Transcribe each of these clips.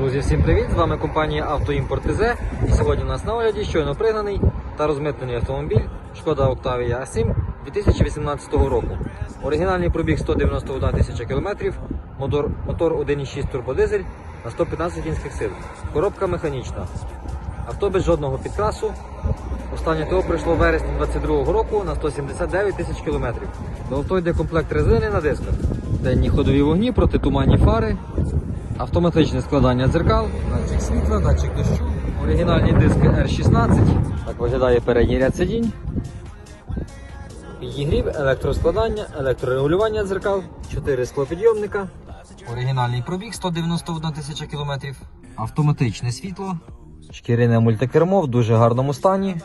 Друзі, всім привіт! З вами компанія Автоімпорт ТЗ. І сьогодні у нас на огляді щойно пригнаний та розмитнений автомобіль Шкода Octavia A7 2018 року. Оригінальний пробіг 191 тисяча кілометрів, мотор, мотор 1,6 турбодизель на 115 кінських сил. Коробка механічна. Авто без жодного підкрасу. Останнє ТО пройшло в вересні 2022 року на 179 тисяч кілометрів. До авто йде комплект резини на дисках. Денні ходові вогні, протитуманні фари, автоматичне складання дзеркал, датчик світла, датчик дощу, оригінальні диски R16. Так виглядає передній ряд сидінь. Підігрів, електроскладання, електрорегулювання дзеркал, 4 склопідйомника. Оригінальний пробіг 191 тисяча кілометрів. Автоматичне світло. Шкіряне мультикермо в дуже гарному стані.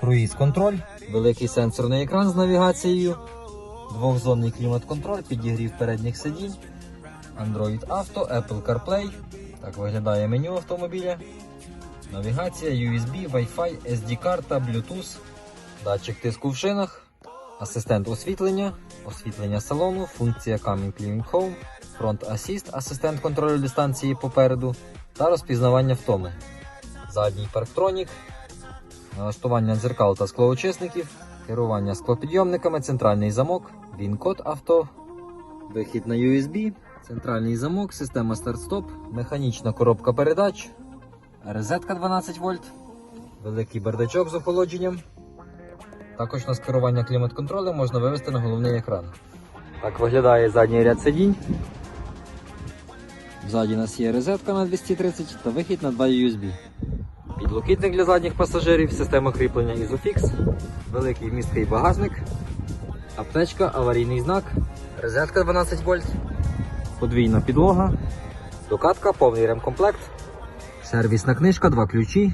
Круїз контроль, великий сенсорний екран з навігацією, двохзонний клімат-контроль, підігрів передніх сидінь, Android Auto, Apple CarPlay. Так виглядає меню автомобіля. Навігація, USB, Wi-Fi, SD-карта, Bluetooth, датчик тиску в шинах, асистент освітлення, освітлення салону, функція Coming Cleaning Home, Front Assist, асистент контролю дистанції попереду. Та розпізнавання втоми. Задній парктронік, налаштування дзеркал та склоочисників, керування склопідйомниками, центральний замок, він-код авто, вихід на USB, центральний замок, система старт-стоп, механічна коробка передач, розетка 12 вольт, великий бардачок з охолодженням. Також на керування клімат-контролем можна вивести на головний екран. Так виглядає задній ряд сидінь. Ззаді у нас є розетка на 230 та вихід на 2 USB. Підлокітник для задніх пасажирів, система кріплення Isofix, великий місткий багажник, аптечка, аварійний знак, розетка 12 вольт, подвійна підлога, докатка, повний ремкомплект, сервісна книжка, два ключі.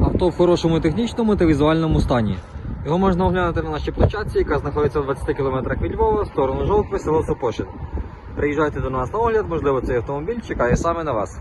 Авто в хорошому технічному та візуальному стані. Його можна оглянути на нашій площадці, яка знаходиться в 20 км від Львова, в сторону Жовтви, село Сопошин. Приїжджайте до нас на огляд, можливо, цей автомобіль чекає саме на вас.